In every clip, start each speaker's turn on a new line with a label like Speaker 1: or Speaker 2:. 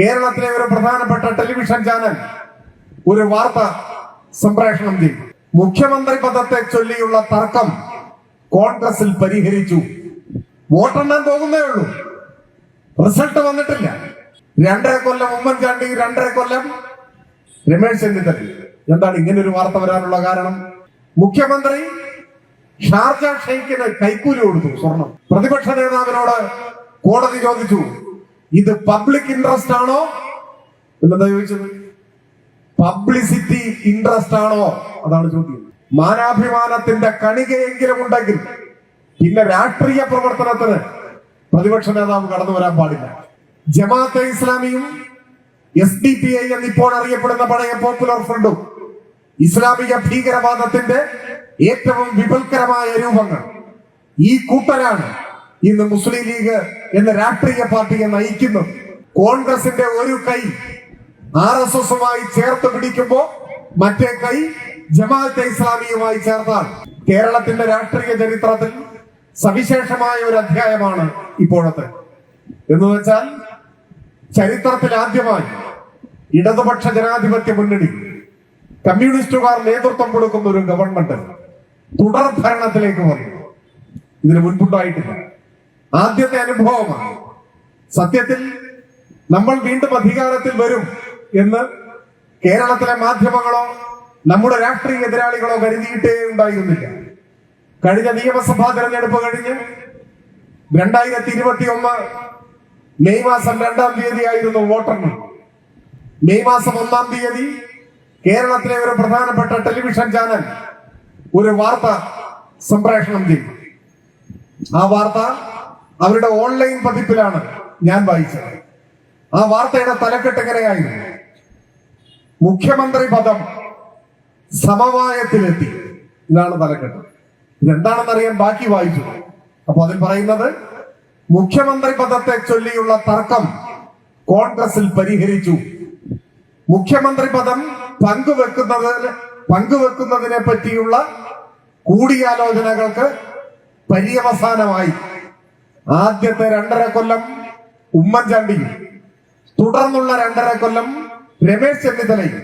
Speaker 1: കേരളത്തിലെ ഒരു പ്രധാനപ്പെട്ട ടെലിവിഷൻ ചാനൽ ഒരു വാർത്ത സംപ്രേഷണം ചെയ്തു. മുഖ്യമന്ത്രി പദത്തെ ചൊല്ലിയുള്ള തർക്കം കോൺഗ്രസിൽ പരിഹരിച്ചു. വോട്ടെണ്ണാൻ പോകുന്നേ ഉള്ളൂ. റിസൾട്ട് വന്നിട്ടില്ല. രണ്ടര കൊല്ലം ഉമ്മൻചാണ്ടി രണ്ടര കൊല്ലം രമേശ് ചെന്നിത്തല. എന്താണ് ഇങ്ങനെ ഒരു വാർത്ത വരാനുള്ള കാരണം? മുഖ്യമന്ത്രി ഷാർജ ഷെയ്ഖിന് കൈക്കൂലി കൊടുത്തു സ്വർണം. പ്രതിപക്ഷ നേതാവിനോട് കോടതി ചോദിച്ചു. ഇത് പബ്ലിക് ഇൻട്രസ്റ്റ് ആണോ? എന്താ ചോദിച്ചത്? പബ്ലിസിറ്റി ഇൻട്രസ്റ്റ് ആണോ? അതാണ് ചോദ്യം. മാനാഭിമാനത്തിന്റെ കണികയെങ്കിലും ഉണ്ടെങ്കിൽ പിന്നെ രാഷ്ട്രീയ പ്രവർത്തനത്തിന് പ്രതിപക്ഷ നേതാവ് കടന്നു വരാൻ പാടില്ല. ജമാഅത്തെ ഇസ്ലാമിയും എസ് ഡി പി ഐ എന്നിപ്പോൾ അറിയപ്പെടുന്ന പഴയ പോപ്പുലർ ഫ്രണ്ടും ഇസ്ലാമിക ഭീകരവാദത്തിന്റെ ഏറ്റവും വിപുൽക്കരമായ രൂപങ്ങൾ ഈ കൂട്ടരാണ് ഇന്ന് മുസ്ലിം ലീഗ് എന്ന രാഷ്ട്രീയ പാർട്ടിയെ നയിക്കുന്നു. കോൺഗ്രസിന്റെ ഒരു കൈ ആർ എസ് എസുമായി ചേർത്ത് പിടിക്കുമ്പോ മറ്റേ കൈ ജമാഅത്തെ ഇസ്ലാമിയുമായി ചേർത്താൽ കേരളത്തിന്റെ രാഷ്ട്രീയ ചരിത്രത്തിൽ സവിശേഷമായ ഒരു അധ്യായമാണ് ഇപ്പോഴത്തെ. എന്ന് വെച്ചാൽ ചരിത്രത്തിൽ ആദ്യമായി ഇടതുപക്ഷ ജനാധിപത്യ മുന്നണി കമ്മ്യൂണിസ്റ്റുകാർ നേതൃത്വം കൊടുക്കുന്ന ഒരു ഗവൺമെന്റ് തുടർ ഭരണത്തിലേക്ക് വന്നു. ഇതിന് മുൻപുണ്ടായിട്ടില്ല. ആദ്യത്തെ അനുഭവമാണ്. സത്യത്തിൽ നമ്മൾ വീണ്ടും അധികാരത്തിൽ വരും എന്ന് കേരളത്തിലെ മാധ്യമങ്ങളോ നമ്മുടെ രാഷ്ട്രീയ എതിരാളികളോ കരുതിയിട്ടേ ഉണ്ടായിരുന്നില്ല. കഴിഞ്ഞ നിയമസഭാ തെരഞ്ഞെടുപ്പ് കഴിഞ്ഞ് രണ്ടായിരത്തി ഇരുപത്തി ഒന്ന് മെയ് മാസം രണ്ടാം തീയതി ആയിരുന്നു വോട്ടെണ്ണൽ. മെയ് മാസം ഒന്നാം തീയതി കേരളത്തിലെ ഒരു പ്രധാനപ്പെട്ട ടെലിവിഷൻ ചാനൽ ഒരു വാർത്ത സംപ്രേഷണം ചെയ്തു. ആ വാർത്ത അവരുടെ ഓൺലൈൻ പതിപ്പിലാണ് ഞാൻ വായിച്ചത്. ആ വാർത്തയുടെ തലക്കെട്ട് എങ്ങനെയായിരുന്നു? മുഖ്യമന്ത്രി പദം സമവായത്തിലെത്തി. ഇതാണ് തലക്കെട്ട്. ഇതെന്താണെന്നറിയാൻ ബാക്കി വായിച്ചു. അപ്പൊ അതിൽ പറയുന്നത് മുഖ്യമന്ത്രി പദത്തെ ചൊല്ലിയുള്ള തർക്കം കോൺഗ്രസിൽ പരിഹരിച്ചു. മുഖ്യമന്ത്രി പദം പങ്കുവെക്കുന്നതിന് പങ്കുവെക്കുന്നതിനെ പറ്റിയുള്ള കൂടിയാലോചനകൾക്ക് പര്യവസാനമായി. ആദ്യത്തെ രണ്ടര കൊല്ലം ഉമ്മൻചാണ്ടി തുടർന്നുള്ള രണ്ടര കൊല്ലം രമേശ് ചെന്നിത്തലയും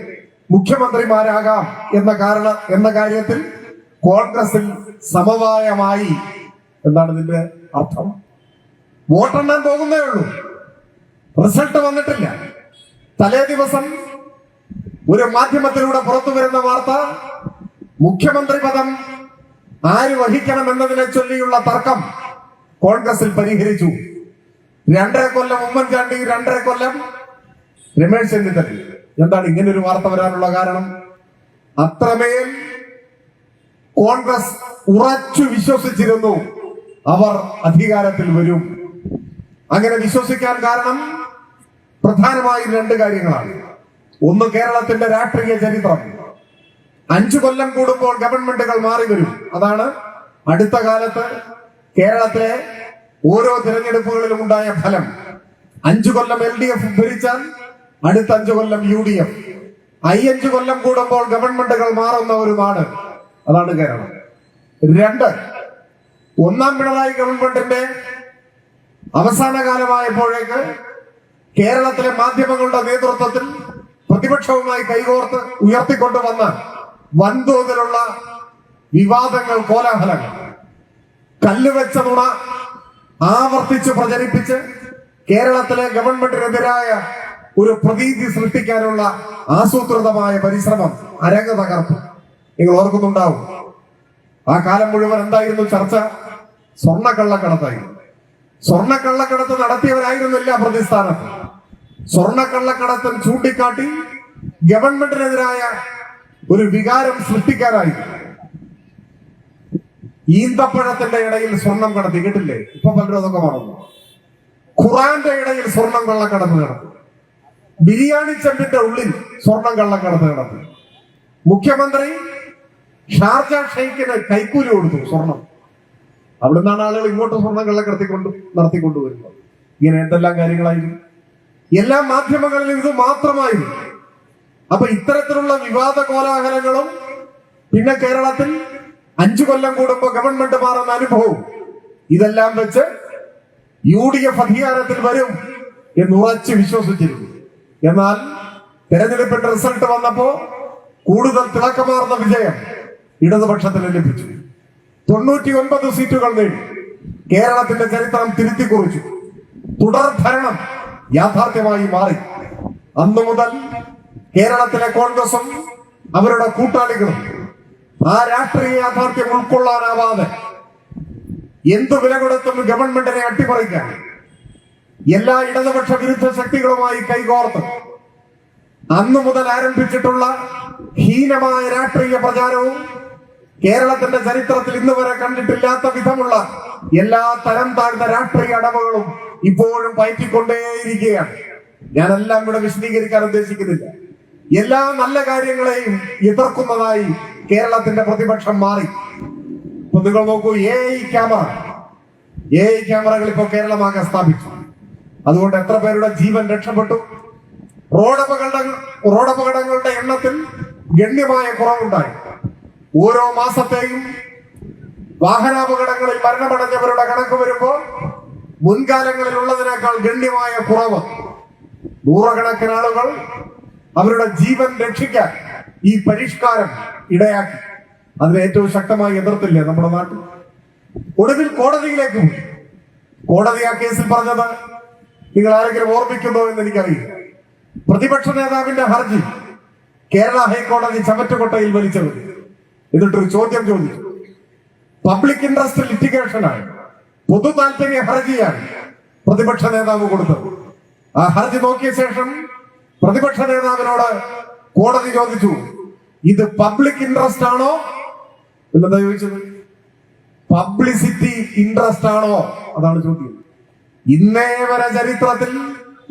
Speaker 1: മുഖ്യമന്ത്രിമാരാകാം എന്ന കാരണ എന്ന കാര്യത്തിൽ കോൺഗ്രസിൽ സമവായമായി എന്നാണ് ഇതിന്റെ അർത്ഥം. വോട്ടെണ്ണാൻ പോകുന്നേ ഉള്ളൂ. റിസൾട്ട് വന്നിട്ടില്ല. തലേ ദിവസം ഒരു മാധ്യമത്തിലൂടെ പുറത്തു വരുന്ന വാർത്ത മുഖ്യമന്ത്രി പദം ആര് വഹിക്കണം എന്നതിനെ ചൊല്ലിയുള്ള തർക്കം കോൺഗ്രസിൽ പരിഹരിച്ചു. രണ്ടര കൊല്ലം ഉമ്മൻചാണ്ടി രണ്ടര കൊല്ലം രമേശ് ചെന്നിത്തല. എന്താണ് ഇങ്ങനെ ഒരു വാർത്ത വരാനുള്ള കാരണം? അത്രമേൽ കോൺഗ്രസ് ഉറച്ചു വിശ്വസിച്ചിരുന്നു. അവർ അധികാരത്തിൽ വരും. അങ്ങനെ വിശ്വസിക്കാൻ കാരണം പ്രധാനമായും രണ്ട് കാര്യങ്ങളാണ്. ഒന്ന് കേരളത്തിന്റെ രാഷ്ട്രീയ ചരിത്രം. അഞ്ചു കൊല്ലം കൂടുമ്പോൾ ഗവൺമെന്റുകൾ മാറി വരും. അതാണ് അടുത്ത കാലത്ത് കേരളത്തിലെ ഓരോ തിരഞ്ഞെടുപ്പുകളിലും ഉണ്ടായ ഫലം അഞ്ചു കൊല്ലം എൽ ഡി എഫ് ഭരിച്ചാൽ അടുത്ത അഞ്ചു കൊല്ലം യു ഡി എഫ്. അയ്യഞ്ചു കൊല്ലം കൂടുമ്പോൾ ഗവൺമെന്റുകൾ മാറുന്ന ഒരു നാട് അതാണ് കേരളം. രണ്ട് ഒന്നാം പിണറായി ഗവൺമെന്റിന്റെ അവസാന കാലമായപ്പോഴേക്ക് കേരളത്തിലെ മാധ്യമങ്ങളുടെ നേതൃത്വത്തിൽ പ്രതിപക്ഷവുമായി കൈകോർത്ത് ഉയർത്തിക്കൊണ്ടുവന്ന വൻതോതിലുള്ള വിവാദങ്ങൾ കോലാഹലങ്ങൾ. കല്ലുവെച്ച നുണ ആവർത്തിച്ച് പ്രചരിപ്പിച്ച് കേരളത്തിലെ ഗവൺമെന്റിനെതിരായ ഒരു പ്രതീതി സൃഷ്ടിക്കാനുള്ള ആസൂത്രിതമായ പരിശ്രമം അരങ്ങ് തകർപ്പ്. നിങ്ങൾ ഓർക്കുന്നുണ്ടാവും. ആ കാലം മുഴുവൻ എന്തായിരുന്നു ചർച്ച? സ്വർണക്കള്ളക്കടത്തായിരുന്നു സ്വർണക്കള്ളക്കടത്ത് നടത്തിയവരായിരുന്നില്ല പ്രതിസ്ഥാനത്ത് സ്വർണക്കള്ളക്കടത്തൻ ചൂണ്ടിക്കാട്ടി ഗവൺമെന്റിനെതിരായ ഒരു വികാരം സൃഷ്ടിക്കാനായിരുന്നു ഈന്തപ്പഴത്തിന്റെ ഇടയിൽ സ്വർണം കടത്തി കേട്ടില്ലേ? ഇപ്പൊ പലരും അതൊക്കെ മറന്നു. ഖുറാന്റെ ഇടയിൽ സ്വർണം കള്ളക്കടത്ത് നടത്തി ബിരിയാണി ചെമ്പിന്റെ ഉള്ളിൽ സ്വർണം കള്ളക്കടത്ത് നടത്തി മുഖ്യമന്ത്രി ഷാർജ ഷെയ്ഖിന് കൈക്കൂലി കൊടുത്തു സ്വർണം. അവിടെ നിന്നാണ് ആളുകൾ ഇങ്ങോട്ട് സ്വർണം കള്ളക്കടത്തിക്കൊണ്ട് നടത്തിക്കൊണ്ടുവരുന്നത്. ഇങ്ങനെ എന്തെല്ലാം കാര്യങ്ങളായിരുന്നു എല്ലാ മാധ്യമങ്ങളിലും ഇത് മാത്രമായിരുന്നു അപ്പൊ ഇത്തരത്തിലുള്ള വിവാദ കോലാഹലങ്ങളും പിന്നെ കേരളത്തിൽ അഞ്ചു കൊല്ലം കൂടുമ്പോ ഗവൺമെന്റ് മാറുന്ന അനുഭവം. ഇതെല്ലാം വെച്ച് യു ഡി എഫ് അധികാരത്തിൽ വരും എന്ന് ഉറച്ചു വിശ്വസിച്ചിരുന്നു. എന്നാൽ തെരഞ്ഞെടുപ്പിന്റെ റിസൾട്ട് വന്നപ്പോ കൂടുതൽ തിളക്കമാർന്ന വിജയം ഇടതുപക്ഷത്തിന് ലഭിച്ചു. തൊണ്ണൂറ്റി ഒൻപത് സീറ്റുകൾ നേടി. കേരളത്തിന്റെ ചരിത്രം തിരുത്തി കുറിച്ചു തുടർ ഭരണം യാഥാർത്ഥ്യമായി മാറി. അന്നു മുതൽ കേരളത്തിലെ കോൺഗ്രസും അവരുടെ കൂട്ടാളികളും ആ രാഷ്ട്രീയ യാഥാർത്ഥ്യം ഉൾക്കൊള്ളാനാവാതെ എന്തു വില കൊടുത്തും ഗവൺമെന്റിനെ അട്ടിമറിക്കാൻ എല്ലാ ഇടതുപക്ഷ വിരുദ്ധ ശക്തികളുമായി കൈകോർത്ത് അന്നു മുതൽ ആരംഭിച്ചിട്ടുള്ള ഹീനമായ രാഷ്ട്രീയ പ്രചാരവും കേരളത്തിന്റെ ചരിത്രത്തിൽ ഇന്ന് വരെ കണ്ടിട്ടില്ലാത്ത വിധമുള്ള എല്ലാ തരം താഴ്ന്ന രാഷ്ട്രീയ അടവുകളും ഇപ്പോഴും പയറ്റിക്കൊണ്ടേയിരിക്കുകയാണ്. ഞാനെല്ലാം ഇവിടെ വിശദീകരിക്കാൻ ഉദ്ദേശിക്കുന്നില്ല. എല്ലാ നല്ല കാര്യങ്ങളെയും എതിർക്കുന്നതായി കേരളത്തിന്റെ പ്രതിപക്ഷം മാറി. ഇപ്പൊ നിങ്ങൾ നോക്കൂ A I camera A I ക്യാമറകൾ ഇപ്പോൾ കേരളമാകെ സ്ഥാപിച്ചു. അതുകൊണ്ട് എത്ര പേരുടെ ജീവൻ രക്ഷപ്പെട്ടു? റോഡപകട റോഡപകടങ്ങളുടെ എണ്ണത്തിൽ ഗണ്യമായ കുറവുണ്ടായി. ഓരോ മാസത്തെയും വാഹനാപകടങ്ങളിൽ മരണമടഞ്ഞവരുടെ കണക്ക് വരുമ്പോൾ മുൻകാലങ്ങളിൽ ഉള്ളതിനേക്കാൾ ഗണ്യമായ കുറവ്. നൂറുകണക്കിന് ആളുകൾ അവരുടെ ജീവൻ രക്ഷിക്കാൻ ഈ പരിഷ്കാരം ഇടയാക്കി. അതിനെ ഏറ്റവും ശക്തമായി എതിർത്തില്ലേ നമ്മുടെ നാട്ടിൽ? ഒടുവിൽ കോടതിയിലേക്ക് പോയി. കോടതി ആ കേസിൽ പറഞ്ഞത് നിങ്ങൾ ആരെങ്കിലും ഓർമ്മിക്കുന്നോ എന്ന് എനിക്കറിയില്ല. പ്രതിപക്ഷ നേതാവിന്റെ ഹർജി കേരള ഹൈക്കോടതി ചവറ്റുകൊട്ടയിൽ വലിച്ചത് എന്നിട്ടൊരു ചോദ്യം ചോദിച്ചു. പബ്ലിക് ഇൻട്രസ്റ്റ് ലിറ്റിഗേഷനാണ് പൊതു താല്പര്യ ഹർജിയാണ് പ്രതിപക്ഷ നേതാവ് കൊടുത്തത്. ആ ഹർജി നോക്കിയ ശേഷം പ്രതിപക്ഷ നേതാവിനോട് കോടതി ചോദിച്ചു. ഇത് പബ്ലിക് ഇൻട്രസ്റ്റ് ആണോ? എന്നെന്താ ചോദിച്ചത്? പബ്ലിസിറ്റി ഇൻട്രസ്റ്റ് ആണോ? അതാണ് ചോദ്യം. ഇന്നേ വരെ ചരിത്രത്തിൽ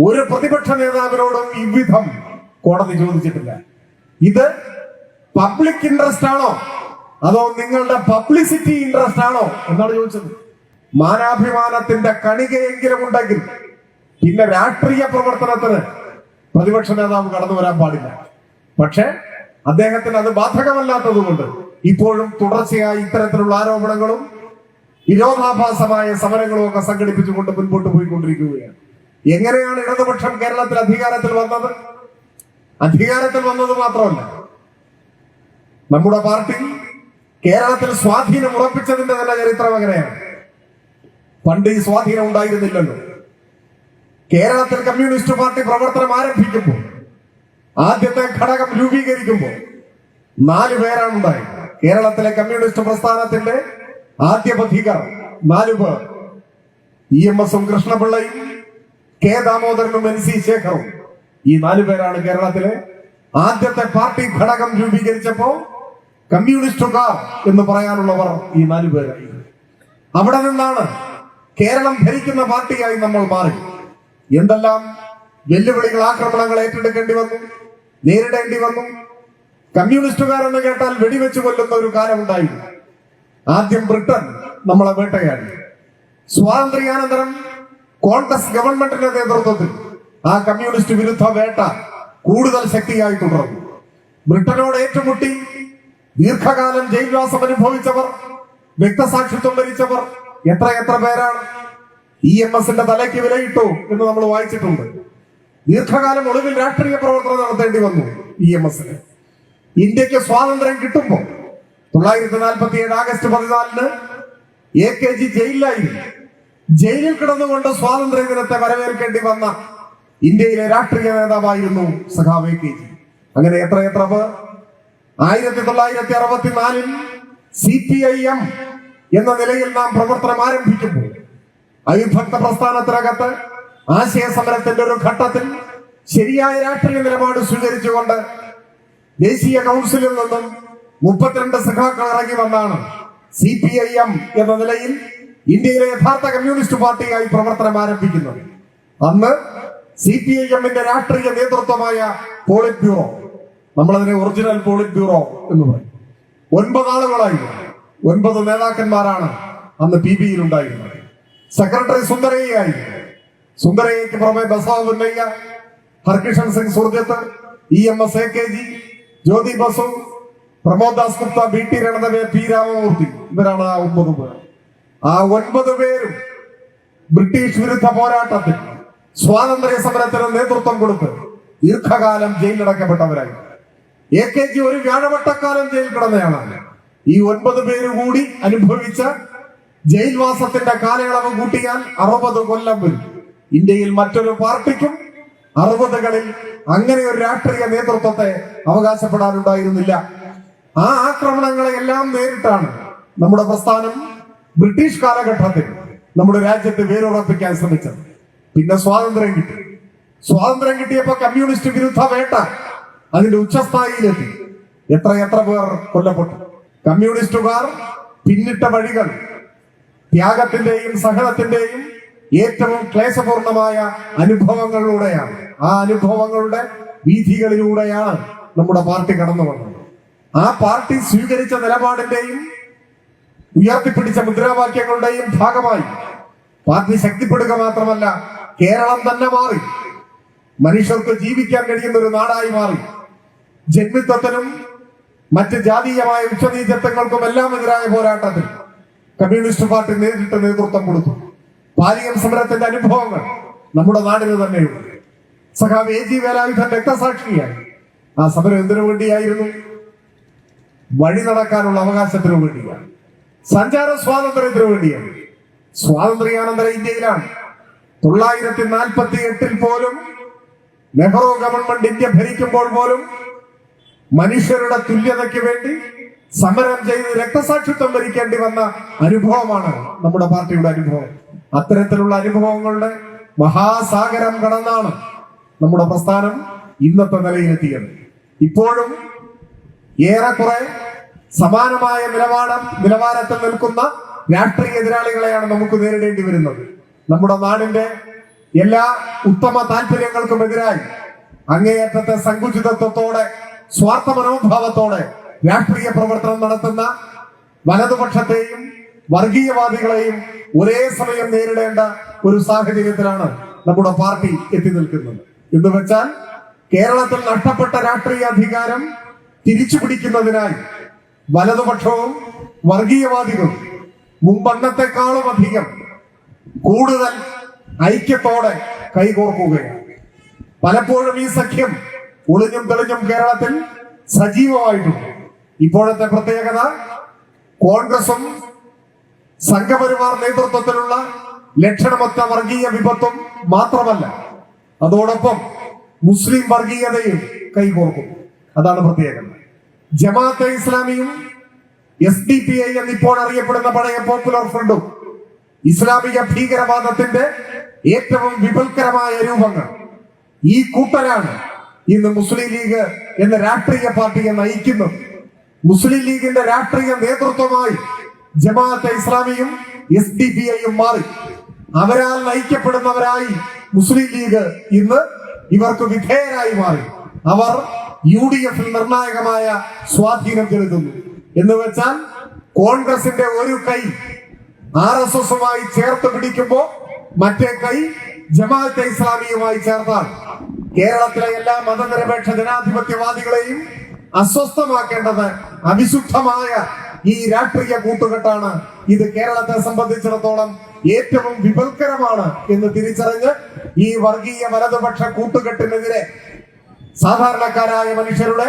Speaker 1: ഒരു പ്രതിപക്ഷ നേതാവിനോടും ഇവിധം കോടതി ചോദിച്ചിട്ടില്ല. ഇത് പബ്ലിക് ഇൻട്രസ്റ്റ് ആണോ? അതോ നിങ്ങളുടെ പബ്ലിസിറ്റി ഇൻട്രസ്റ്റ് ആണോ? എന്നാണ് ചോദിച്ചത്. മാനാഭിമാനത്തിന്റെ കണികയെങ്കിലും ഉണ്ടെങ്കിൽ പിന്നെ രാഷ്ട്രീയ പ്രവർത്തനത്തിന് പ്രതിപക്ഷ നേതാവ് കടന്നു വരാൻ പാടില്ല. പക്ഷെ അദ്ദേഹത്തിന് അത് ബാധകമല്ലാത്തതുകൊണ്ട് ഇപ്പോഴും തുടർച്ചയായി ഇത്തരത്തിലുള്ള ആരോപണങ്ങളും വിരോധാഭാസമായ സമരങ്ങളും ഒക്കെ സംഘടിപ്പിച്ചുകൊണ്ട് മുൻപോട്ട് പോയിക്കൊണ്ടിരിക്കുകയാണ്. എങ്ങനെയാണ് ഇടതുപക്ഷം കേരളത്തിൽ അധികാരത്തിൽ വന്നത്? അധികാരത്തിൽ വന്നത് മാത്രമല്ല നമ്മുടെ പാർട്ടി കേരളത്തിൽ സ്വാധീനം ഉറപ്പിച്ചതിന്റെ തന്നെ ചരിത്രം എങ്ങനെയാണ് പണ്ട് ഈ സ്വാധീനം ഉണ്ടായിരുന്നില്ലല്ലോ. കേരളത്തിൽ കമ്മ്യൂണിസ്റ്റ് പാർട്ടി പ്രവർത്തനം ആരംഭിക്കുമ്പോൾ ആദ്യത്തെ ഘടകം രൂപീകരിക്കുമ്പോൾ നാല് പേരാണ് ഉണ്ടായത്. കേരളത്തിലെ കമ്മ്യൂണിസ്റ്റ് പ്രസ്ഥാനത്തിന്റെ ആദ്യ പഥികർ നാലു പേർ. ഇ എം എസും കൃഷ്ണപിള്ളയും കെ ദാമോദരനും എൻ സി ശേഖറും. ഈ നാലു പേരാണ് കേരളത്തിലെ ആദ്യത്തെ പാർട്ടി ഘടകം രൂപീകരിച്ചപ്പോ കമ്മ്യൂണിസ്റ്റുകാർ എന്ന് പറയാനുള്ളവർ ഈ നാലു പേരായി. അവിടെ നിന്നാണ് കേരളം ഭരിക്കുന്ന പാർട്ടിയായി നമ്മൾ മാറി. എന്തെല്ലാം വെല്ലുവിളികൾ ആക്രമണങ്ങൾ ഏറ്റെടുക്കേണ്ടി വന്നു? നേരിടേണ്ടി വന്നു. കമ്മ്യൂണിസ്റ്റുകാർ എന്ന് കേട്ടാൽ വെടിവെച്ച് കൊല്ലുന്ന ഒരു കാലമുണ്ടായിരുന്നു. ആദ്യം ബ്രിട്ടൻ നമ്മളെ വേട്ടയാടി. സ്വാതന്ത്ര്യാനന്തരം കോൺഗ്രസ് ഗവൺമെന്റിന്റെ നേതൃത്വത്തിൽ ആ കമ്മ്യൂണിസ്റ്റ് വിരുദ്ധ വേട്ട കൂടുതൽ ശക്തിയായി തുടർന്നു. ബ്രിട്ടനോട് ഏറ്റുമുട്ടി. ദീർഘകാലം ജയിൽവാസം അനുഭവിച്ചവർ വ്യക്തസാക്ഷിത്വം വരിച്ചവർ എത്ര എത്ര പേരാണ്? ഇ എം എസിന്റെ തലയ്ക്ക് വിലയിട്ടു എന്ന് നമ്മൾ വായിച്ചിട്ടുണ്ട്. ദീർഘകാലം ഒടുവിൽ രാഷ്ട്രീയ പ്രവർത്തനം നടത്തേണ്ടി വന്നു ഇ എം എസിന് ഇന്ത്യയ്ക്ക് സ്വാതന്ത്ര്യം കിട്ടുമ്പോൾ തൊള്ളായിരത്തി നാൽപ്പത്തി ഏഴ് ആഗസ്റ്റ് പതിനാലിന് എ കെ ജി ജയിലിലായിരുന്നു. ജയിലിൽ കിടന്നുകൊണ്ട് സ്വാതന്ത്ര്യ ദിനത്തെ വരവേൽക്കേണ്ടി വന്ന ഇന്ത്യയിലെ രാഷ്ട്രീയ നേതാവായിരുന്നു സഖാവ് എ കെ ജി. അങ്ങനെ എത്ര എത്ര ആയിരത്തി തൊള്ളായിരത്തി അറുപത്തിനാലിൽ സി പി ഐ എം എന്ന നിലയിൽ നാം പ്രവർത്തനം ആരംഭിക്കുമ്പോൾ അവിഭക്ത പ്രസ്ഥാനത്തിനകത്ത് ആശയ സമരത്തിന്റെ ഒരു ഘട്ടത്തിൽ ശരിയായ രാഷ്ട്രീയ നിലപാട് സ്വീകരിച്ചുകൊണ്ട് ദേശീയ കൗൺസിലിൽ നിന്നും മുപ്പത്തിരണ്ട് സഖാക്കൾ ഇറങ്ങി വന്നാണ് സി പി ഐ എം എന്ന നിലയിൽ ഇന്ത്യയിലെ യഥാർത്ഥ കമ്മ്യൂണിസ്റ്റ് പാർട്ടിയായി പ്രവർത്തനം ആരംഭിക്കുന്നത്. അന്ന് സി പി ഐ എമ്മിന്റെ രാഷ്ട്രീയ നേതൃത്വമായ പോളിറ്റ് ബ്യൂറോ നമ്മളതിനെ ഒറിജിനൽ പോളിറ്റ് ബ്യൂറോ എന്ന് പറയും. ഒൻപത് ആളുകളായി. ഒൻപത് നേതാക്കന്മാരാണ് അന്ന് പി ബിയിൽ ഉണ്ടായിരുന്നത്. സെക്രട്ടറി സുന്ദരയ്യായിരുന്നു സുന്ദരയ്യക്ക് പുറമെ Basav Unnayya Harkishan Singh Surjeet E M S A K G Jyoti Basu Promod Das Gupta B T Ranadive P Ramamurthy. ഇവരാണ് ആ ഒമ്പത് പേർ. ആ ഒൻപത് പേരും ബ്രിട്ടീഷ് വിരുദ്ധ പോരാട്ടത്തിൽ സ്വാതന്ത്ര്യ സമരത്തിന് നേതൃത്വം കൊടുത്ത് ദീർഘകാലം ജയിലിലടക്കപ്പെട്ടവരായി. എ കെ ജി ഒരു വ്യാഴവട്ടക്കാലം ജയിൽ കിടന്നയാളാണ്. ഈ ഒൻപത് പേര് കൂടി അനുഭവിച്ച ജയിൽവാസത്തിന്റെ കാലയളവ് കൂട്ടിയാൽ അറുപത് കൊല്ലം വരും. ഇന്ത്യയിൽ മറ്റൊരു പാർട്ടിക്കും അറുപതുകളിൽ അങ്ങനെ ഒരു രാഷ്ട്രീയ നേതൃത്വത്തെ അവകാശപ്പെടാനുണ്ടായിരുന്നില്ല. ആ ആക്രമണങ്ങളെ എല്ലാം നേരിട്ടാണ് നമ്മുടെ പ്രസ്ഥാനം ബ്രിട്ടീഷ് കാലഘട്ടത്തിൽ നമ്മുടെ രാജ്യത്തെ വേരുറപ്പിക്കാൻ ശ്രമിച്ചത്. പിന്നെ സ്വാതന്ത്ര്യം കിട്ടി. സ്വാതന്ത്ര്യം കിട്ടിയപ്പോ കമ്മ്യൂണിസ്റ്റ് വിരുദ്ധ വേട്ട അതിന്റെ ഉച്ചസ്ഥായിയിലെത്തി. എത്ര എത്ര പേർ കൊല്ലപ്പെട്ടു. കമ്മ്യൂണിസ്റ്റുകാർ പിന്നിട്ട വഴികൾ ത്യാഗത്തിന്റെയും സഹനത്തിന്റെയും ഏറ്റവും ക്ലേശപൂർണമായ അനുഭവങ്ങളിലൂടെയാണ്. ആ അനുഭവങ്ങളുടെ വീഥികളിലൂടെയാണ് നമ്മുടെ പാർട്ടി കടന്നു വന്നത്. ആ പാർട്ടി സ്വീകരിച്ച നിലപാടിന്റെയും ഉയർത്തിപ്പിടിച്ച മുദ്രാവാക്യങ്ങളുടെയും ഭാഗമായി പാർട്ടി ശക്തിപ്പെടുക മാത്രമല്ല കേരളം തന്നെ മാറി. മനുഷ്യർക്ക് ജീവിക്കാൻ കഴിയുന്ന ഒരു നാടായി മാറി. ജന്മിത്വത്തിനും മറ്റ് ജാതീയമായ ഉച്ചനീചത്വങ്ങൾക്കും എല്ലാം എതിരായ പോരാട്ടത്തിൽ കമ്മ്യൂണിസ്റ്റ് പാർട്ടി നേരിട്ട് നേതൃത്വം കൊടുത്തു. പാലിയം സമരത്തിന്റെ അനുഭവങ്ങൾ നമ്മുടെ നാടിന് തന്നെയുണ്ട് സഖാവ് എ ജി വേലായുധൻ രക്തസാക്ഷിയായി. ആ സമരം എന്തിനു വേണ്ടിയായിരുന്നു? വഴി നടക്കാനുള്ള അവകാശത്തിനു വേണ്ടിയാണ്. സഞ്ചാര സ്വാതന്ത്ര്യത്തിനു വേണ്ടിയാണ്. സ്വാതന്ത്ര്യാനന്തര ഇന്ത്യയിലാണ്. തൊള്ളായിരത്തി നാൽപ്പത്തി എട്ടിൽ പോലും നെഹ്റു ഗവൺമെന്റ് ഇന്ത്യ ഭരിക്കുമ്പോൾ പോലും മനുഷ്യരുടെ തുല്യതയ്ക്ക് വേണ്ടി സമരം ചെയ്ത് രക്തസാക്ഷിത്വം ഭരിക്കേണ്ടി വന്ന അനുഭവമാണ് നമ്മുടെ പാർട്ടിയുടെ അനുഭവം. അത്തരത്തിലുള്ള അനുഭവങ്ങളുടെ മഹാസാഗരം കടന്നാണ് നമ്മുടെ പ്രസ്ഥാനം ഇന്നത്തെ നിലയിലെത്തിയത്. ഇപ്പോഴും ഏറെക്കുറെ സമാനമായ നിലവാരം നിലവാരത്തിൽ നിൽക്കുന്ന രാഷ്ട്രീയ എതിരാളികളെയാണ് നമുക്ക് നേരിടേണ്ടി വരുന്നത്. നമ്മുടെ നാടിന്റെ എല്ലാ ഉത്തമ താല്പര്യങ്ങൾക്കും എതിരായി അങ്ങേയറ്റത്തെ സങ്കുചിതത്വത്തോടെ സ്വാർത്ഥ മനോഭാവത്തോടെ രാഷ്ട്രീയ പ്രവർത്തനം നടത്തുന്ന വലതുപക്ഷത്തെയും വർഗീയവാദികളെയും ഒരേ സമയം നേരിടേണ്ട ഒരു സാഹചര്യത്തിലാണ് നമ്മുടെ പാർട്ടി എത്തി നിൽക്കുന്നത്. എന്ന് വെച്ചാൽ കേരളത്തിൽ നഷ്ടപ്പെട്ട രാഷ്ട്രീയ അധികാരം തിരിച്ചു പിടിക്കുന്നതിനായി വലതുപക്ഷവും വർഗീയവാദികളും മുമ്പന്നത്തെക്കാളും അധികം കൂടുതൽ ഐക്യത്തോടെ കൈകോർക്കുകയാണ്. പലപ്പോഴും ഈ സഖ്യം ഒളിഞ്ഞും തെളിഞ്ഞും കേരളത്തിൽ സജീവമായിട്ടുണ്ട്. ഇപ്പോഴത്തെ പ്രത്യേകത കോൺഗ്രസും സംഘപരിവാർ നേതൃത്വത്തിലുള്ള ലക്ഷണമൊത്ത വർഗീയ വിപത്തും മാത്രമല്ല അതോടൊപ്പം മുസ്ലിം വർഗീയതയും കൈകോർക്കും. അതാണ് പ്രത്യേകത. ജമാഅത്തെ ഇസ്ലാമിയും എസ് ഡി പി ഐ എന്നിപ്പോൾ അറിയപ്പെടുന്ന പഴയ പോപ്പുലർ ഫ്രണ്ടും ഇസ്ലാമിക ഭീകരവാദത്തിന്റെ ഏറ്റവും വിപുൽക്കരമായ രൂപങ്ങൾ. ഈ കൂട്ടരാണ് ഇന്ന് മുസ്ലിം ലീഗ് എന്ന രാഷ്ട്രീയ പാർട്ടിയെ നയിക്കുന്നത്. മുസ്ലിം ലീഗിന്റെ രാഷ്ട്രീയ നേതൃത്വമായി ജമാഅത്തെ ഇസ്ലാമിയും എസ് ഡി പി ഐയും മാറി. അവരാൽ നയിക്കപ്പെടുന്നവരായി മുസ്ലിം ലീഗ് ഇന്ന് ഇവർക്ക് വിധേയരായി മാറി. അവർ യു ഡി എഫിൽ നിർണായകമായ സ്വാധീനം ചെലുത്തുന്നു. എന്ന് വെച്ചാൽ കോൺഗ്രസിന്റെ ഒരു കൈ ആർ എസ് എസുമായി ചേർത്ത് പിടിക്കുമ്പോ മറ്റേ കൈ ജമാഅത്തെ ഇസ്ലാമിയുമായി ചേർന്നാണ് കേരളത്തിലെ എല്ലാ മതനിരപേക്ഷ ജനാധിപത്യവാദികളെയും അസ്വസ്ഥമാക്കേണ്ടത് അവിശുദ്ധമായ ഈ രാഷ്ട്രീയ കൂട്ടുകെട്ടാണ് ഇത് കേരളത്തെ സംബന്ധിച്ചിടത്തോളം ഏറ്റവും വിപൽക്കരമാണ് എന്ന് തിരിച്ചറിഞ്ഞ് ഈ വർഗീയ വലതുപക്ഷ കൂട്ടുകെട്ടിനെതിരെ സാധാരണക്കാരായ മനുഷ്യരുടെ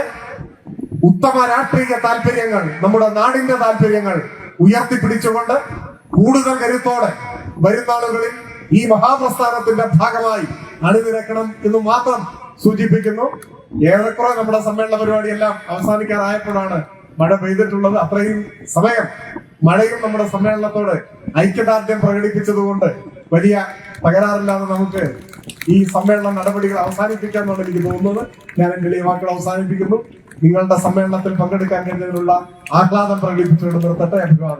Speaker 1: ഉത്തമ രാഷ്ട്രീയ താല്പര്യങ്ങൾ നമ്മുടെ നാടിന്റെ താല്പര്യങ്ങൾ ഉയർത്തിപ്പിടിച്ചുകൊണ്ട് കൂടുതൽ കരുത്തോടെ വരുന്നാളുകളിൽ ഈ മഹാപ്രസ്ഥാനത്തിന്റെ ഭാഗമായി അണിനിരക്കണം എന്ന് മാത്രം സൂചിപ്പിക്കുന്നു. ഏറെക്കുറെ നമ്മുടെ സമ്മേളന പരിപാടിയെല്ലാം അവസാനിക്കാറായപ്പോഴാണ് മഴ പെയ്തിട്ടുള്ളത് അത്രയും സമയം. മഴയും നമ്മുടെ സമ്മേളനത്തോട് ഐക്യദാർഢ്യം പ്രകടിപ്പിച്ചതുകൊണ്ട് വലിയ തകരാറില്ലാതെ നമുക്ക് ഈ സമ്മേളന നടപടികൾ അവസാനിപ്പിക്കാമെന്നാണ് എനിക്ക് തോന്നുന്നത്. ഞാൻ എന്റെ ഈ വാക്കുകൾ അവസാനിപ്പിക്കുന്നു. നിങ്ങളുടെ സമ്മേളനത്തിൽ പങ്കെടുക്കാൻ കഴിഞ്ഞതിനുള്ള ആഹ്ലാദം പ്രകടിപ്പിച്ചുകൊണ്ട് നിർത്തട്ടെ. അഭിവാദം